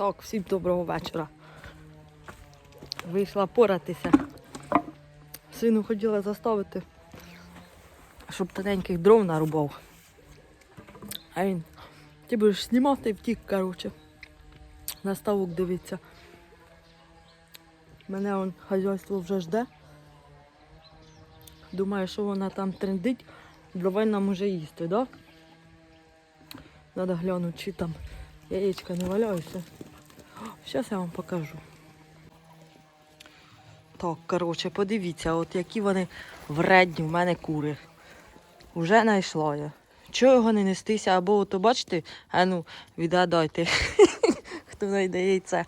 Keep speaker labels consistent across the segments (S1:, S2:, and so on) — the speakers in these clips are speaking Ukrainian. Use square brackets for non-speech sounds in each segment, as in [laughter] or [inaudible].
S1: Так, всім доброго вечора. Вийшла поратися. Сину хотіла заставити, щоб тоненьких дров нарубав. А він, ти будеш знімати втік, коротше. На ставок дивиться. Мене он хазяйство вже жде. Думаю, що вона там трендить, давай нам уже їсти, да? Надо глянути, чи там яєчка не валяються. Зараз я вам покажу. Так, коротше, подивіться, от які вони вредні в мене кури. Уже знайшла я. Чого його не нестися? Або ото бачите, а ну, відгадайте, [laughs] хто знайде яйце.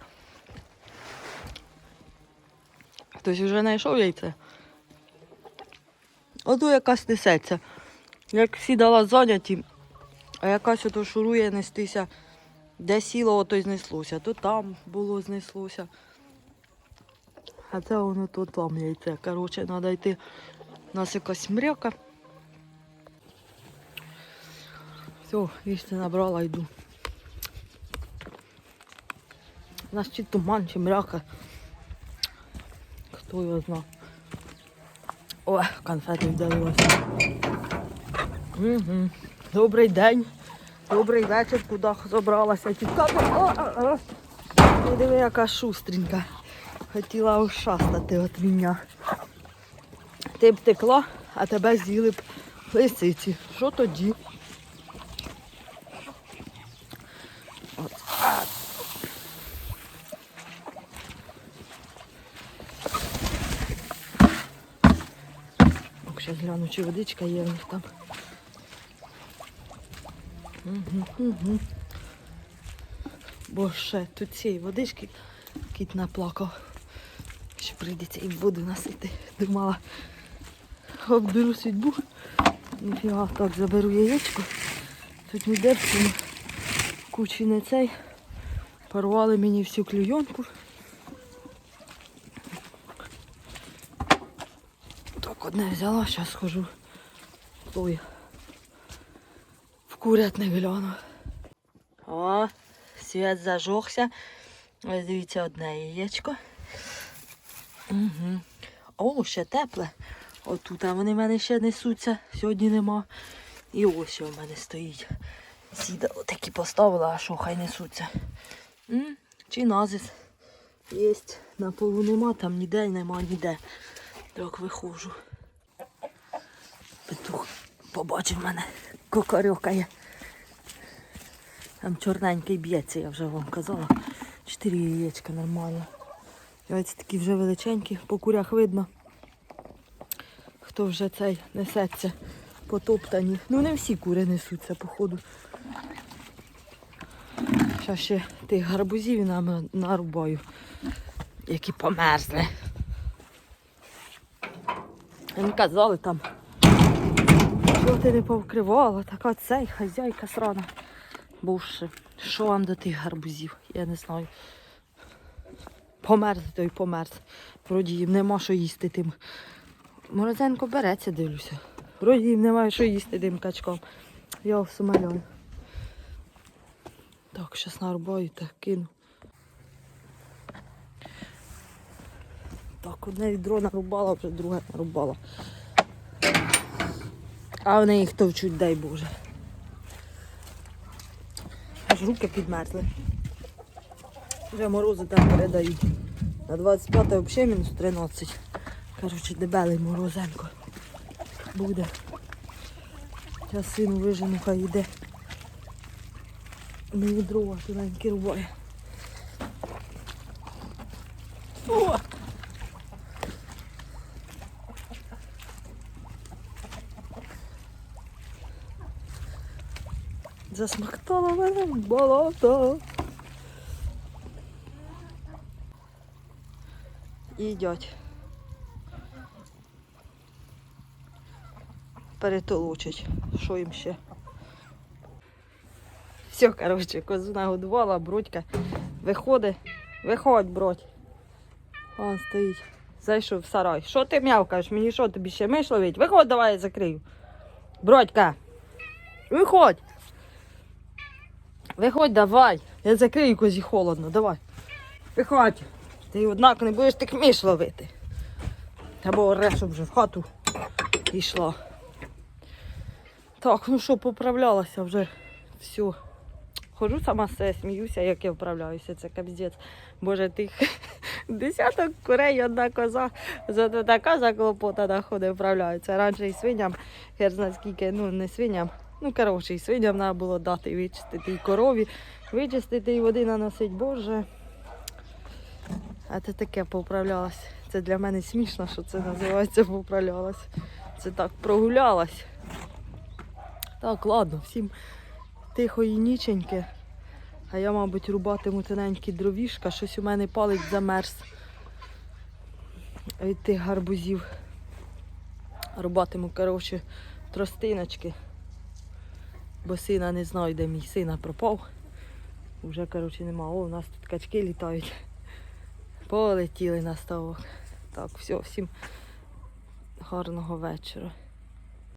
S1: Хтось вже знайшов яйце. Ото якась несеться. Як всі дала зайняті, а якась ото шурує нестися. Де сіло, ото й знеслося. То там було знеслося. А це воно то там яйце. Коротше, треба йти. У нас якась мряка. Все, їсти набрала, йду. У нас чи туман, чи мряка. Хто його знає. Ой, конфети вдалося. Угу. Добрий день. Добрий вечір, куди забралася тітка. Ти диви, яка шустренька. Хотіла ушастати від мене. Ти б текла, а тебе з'їли б лисиці. Що тоді? От. Зараз гляну, чи водичка є в них там. Угу. Бо ще тут цієї водички кіт наплакав. Що прийдеться і воду носити. Думала, обберу судьбу. Ніфіга, так заберу яєчко. Тут ніде в кучі не цей. Порвали мені всю клюйонку. Так одне взяла, зараз схожу. Ой. Курятник гляну. О, світ зажогся. Ось дивіться одне яєчко. Угу. О, ще тепле. Отут а вони в мене ще несуться, сьогодні нема. І ось що в мене стоїть. Сіда отакі поставила, а що хай несуться. М? Чи назис. Єсть. На полу нема, там ніде нема, ніде. Так виходжу. Петух побачив мене, кокорьокає. Там чорненький б'ється, я вже вам казала. Чотири яєчка нормально. Яйця такі вже величенькі, по курях видно. Хто вже цей несеться потоптані. Ну не всі кури несуться, походу. Зараз ще тих гарбузів нам нарубаю, які померзли. Вони казали там, ти не повкривала, така цей хазяйка срана. Боже, що вам до тих гарбузів? Я не знаю. Померз той померз. Вроді їм нема що їсти тим. Морозенко береться, дивлюся. Вроді їм немає що їсти тим качкам. Я в сумальон. Так, щас нарубаю та кину. Так, одне відро нарубала, вже друге нарубала. А вони їх товчуть, дай Боже. Аж руки підмерзли. Вже морози там передають. На 25 взагалі мінус 13. Коротше, дебелий морозенко. Буде. Зараз сину вижену, хай йде. Мені дрова тоненькі рубає. О! Засмактала мене болото. Їдять. Перетолочать. Що їм ще? Все, коротше, козу нагодувала, бродька виходить. Виходь, бродь. Он стоїть. Зайшов в сарай. Що ти м'явкаєш? Мені що тобі ще миш ловить? Виходь, давай я закрию. Бродька. Виходь. Виходь, давай. Я закрию козі холодно, давай. Виходь. Ти однак не будеш тих міш ловити. Або оре, щоб вже в хату йшла. Так, ну що, поправлялася вже все. Хожу сама себе, сміюся, як я вправляюся, це капздець. Боже, тих [laughs] десяток курей, одна коза, зато така заклопотана ходить, вправляються. Раніше і свиням, я ж знаю скільки, ну не свиням, ну коротше, і свиням треба було дати і вичистити, і корові, вичистити, і води наносити, боже. А це таке поуправлялась. Це для мене смішно, що це називається поуправлялась. Це так прогулялась. Так, ладно, всім тихої ніченьки. А я, мабуть, рубатиму тоненькі дровішка, щось у мене палець замерз від тих гарбузів. Рубатиму, коротше, тростиночки. Бо сина не знаю, де мій сина пропав. Уже, коротше, нема. О, у нас тут качки літають. Полетіли на ставок. Так, все, всім гарного вечора.